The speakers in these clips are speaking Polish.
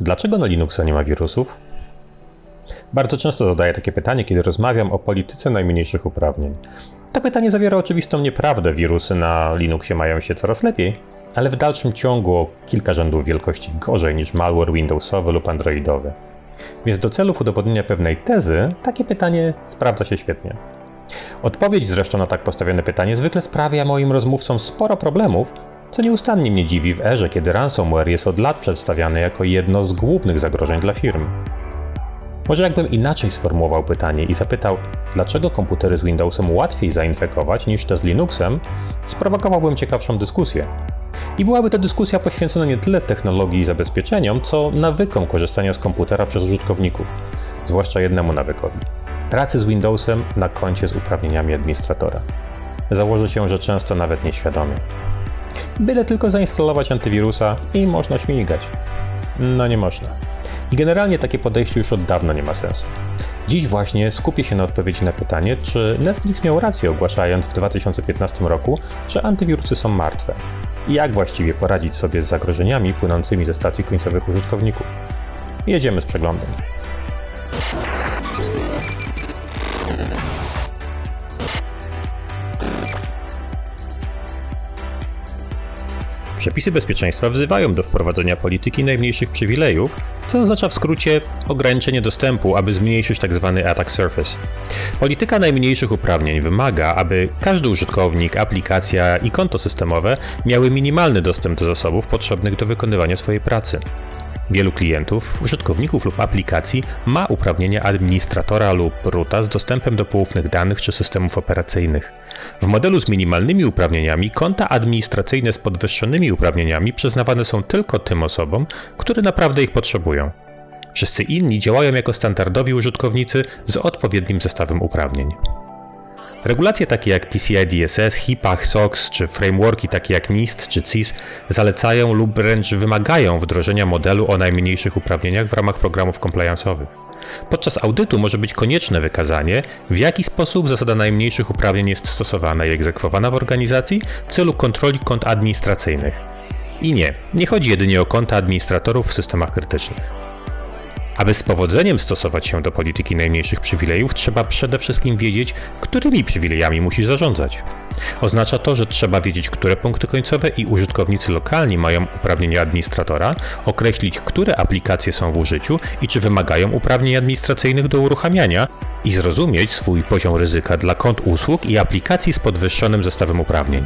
Dlaczego na Linuxa nie ma wirusów? Bardzo często zadaję takie pytanie, kiedy rozmawiam o polityce najmniejszych uprawnień. To pytanie zawiera oczywistą nieprawdę. Wirusy na Linuxie mają się coraz lepiej, ale w dalszym ciągu o kilka rzędów wielkości gorzej niż malware Windowsowy lub Androidowy. Więc do celów udowodnienia pewnej tezy takie pytanie sprawdza się świetnie. Odpowiedź zresztą na tak postawione pytanie zwykle sprawia moim rozmówcom sporo problemów, co nieustannie mnie dziwi w erze, kiedy ransomware jest od lat przedstawiany jako jedno z głównych zagrożeń dla firm. Może jakbym inaczej sformułował pytanie i zapytał, dlaczego komputery z Windowsem łatwiej zainfekować niż te z Linuxem, sprowokowałbym ciekawszą dyskusję. I byłaby to dyskusja poświęcona nie tyle technologii i zabezpieczeniom, co nawykom korzystania z komputera przez użytkowników, zwłaszcza jednemu nawykowi pracy z Windowsem na koncie z uprawnieniami administratora. Założę się, że często nawet nieświadomie. Byle tylko zainstalować antywirusa i można śmigać. No nie można. I generalnie takie podejście już od dawna nie ma sensu. Dziś właśnie skupię się na odpowiedzi na pytanie, czy Netflix miał rację ogłaszając w 2015 roku, że antywirusy są martwe. I jak właściwie poradzić sobie z zagrożeniami płynącymi ze stacji końcowych użytkowników. Jedziemy z przeglądem. Przepisy bezpieczeństwa wzywają do wprowadzenia polityki najmniejszych przywilejów, co oznacza w skrócie ograniczenie dostępu, aby zmniejszyć tzw. attack surface. Polityka najmniejszych uprawnień wymaga, aby każdy użytkownik, aplikacja i konto systemowe miały minimalny dostęp do zasobów potrzebnych do wykonywania swojej pracy. Wielu klientów, użytkowników lub aplikacji ma uprawnienia administratora lub roota z dostępem do poufnych danych czy systemów operacyjnych. W modelu z minimalnymi uprawnieniami konta administracyjne z podwyższonymi uprawnieniami przyznawane są tylko tym osobom, które naprawdę ich potrzebują. Wszyscy inni działają jako standardowi użytkownicy z odpowiednim zestawem uprawnień. Regulacje takie jak PCI DSS, HIPAA, SOX czy frameworki takie jak NIST czy CIS zalecają lub wręcz wymagają wdrożenia modelu o najmniejszych uprawnieniach w ramach programów compliance'owych. Podczas audytu może być konieczne wykazanie, w jaki sposób zasada najmniejszych uprawnień jest stosowana i egzekwowana w organizacji w celu kontroli kont administracyjnych. I nie, nie chodzi jedynie o konta administratorów w systemach krytycznych. Aby z powodzeniem stosować się do polityki najmniejszych przywilejów, trzeba przede wszystkim wiedzieć, którymi przywilejami musisz zarządzać. Oznacza to, że trzeba wiedzieć, które punkty końcowe i użytkownicy lokalni mają uprawnienia administratora, określić, które aplikacje są w użyciu i czy wymagają uprawnień administracyjnych do uruchamiania i zrozumieć swój poziom ryzyka dla kont usług i aplikacji z podwyższonym zestawem uprawnień.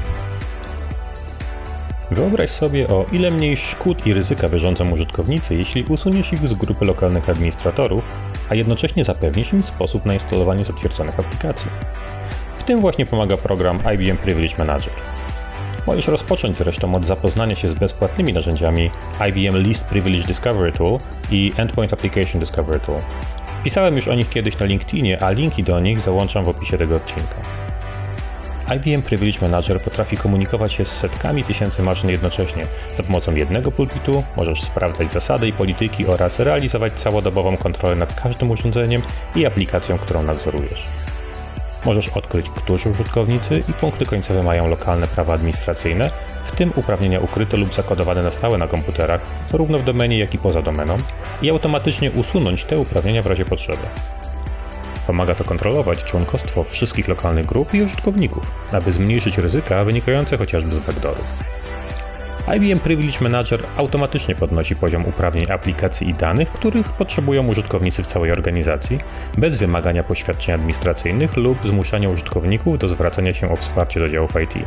Wyobraź sobie, o ile mniej szkód i ryzyka wyrządzą użytkownicy, jeśli usuniesz ich z grupy lokalnych administratorów, a jednocześnie zapewnisz im sposób na instalowanie zatwierdzonych aplikacji. W tym właśnie pomaga program IBM Privilege Manager. Możesz rozpocząć zresztą od zapoznania się z bezpłatnymi narzędziami IBM Least Privilege Discovery Tool i Endpoint Application Discovery Tool. Pisałem już o nich kiedyś na LinkedInie, a linki do nich załączam w opisie tego odcinka. IBM Privilege Manager potrafi komunikować się z setkami tysięcy maszyn jednocześnie. Za pomocą jednego pulpitu możesz sprawdzać zasady i polityki oraz realizować całodobową kontrolę nad każdym urządzeniem i aplikacją, którą nadzorujesz. Możesz odkryć, którzy użytkownicy i punkty końcowe mają lokalne prawa administracyjne, w tym uprawnienia ukryte lub zakodowane na stałe na komputerach, zarówno w domenie, jak i poza domeną, i automatycznie usunąć te uprawnienia w razie potrzeby. Pomaga to kontrolować członkostwo wszystkich lokalnych grup i użytkowników, aby zmniejszyć ryzyka wynikające chociażby z backdoorów. IBM Privilege Manager automatycznie podnosi poziom uprawnień aplikacji i danych, których potrzebują użytkownicy w całej organizacji, bez wymagania poświadczeń administracyjnych lub zmuszania użytkowników do zwracania się o wsparcie do działów IT.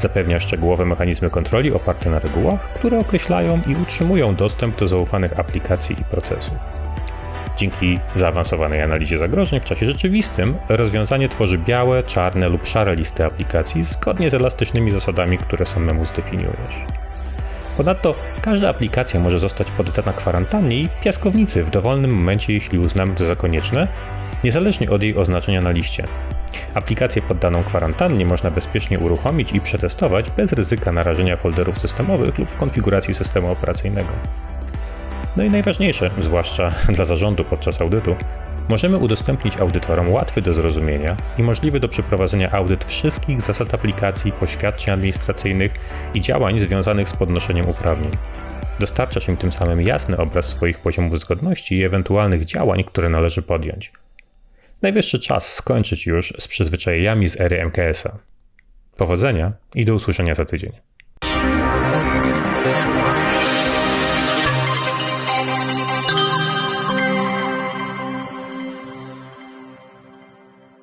Zapewnia szczegółowe mechanizmy kontroli oparte na regułach, które określają i utrzymują dostęp do zaufanych aplikacji i procesów. Dzięki zaawansowanej analizie zagrożeń w czasie rzeczywistym, rozwiązanie tworzy białe, czarne lub szare listy aplikacji zgodnie z elastycznymi zasadami, które samemu zdefiniujesz. Ponadto każda aplikacja może zostać poddana kwarantannie i piaskownicy w dowolnym momencie, jeśli uznamy to za konieczne, niezależnie od jej oznaczenia na liście. Aplikację poddaną kwarantannie można bezpiecznie uruchomić i przetestować bez ryzyka narażenia folderów systemowych lub konfiguracji systemu operacyjnego. No i najważniejsze, zwłaszcza dla zarządu podczas audytu, możemy udostępnić audytorom łatwy do zrozumienia i możliwy do przeprowadzenia audyt wszystkich zasad aplikacji, poświadczeń administracyjnych i działań związanych z podnoszeniem uprawnień. Dostarczasz im tym samym jasny obraz swoich poziomów zgodności i ewentualnych działań, które należy podjąć. Najwyższy czas skończyć już z przyzwyczajeniami z ery MKS-a. Powodzenia i do usłyszenia za tydzień.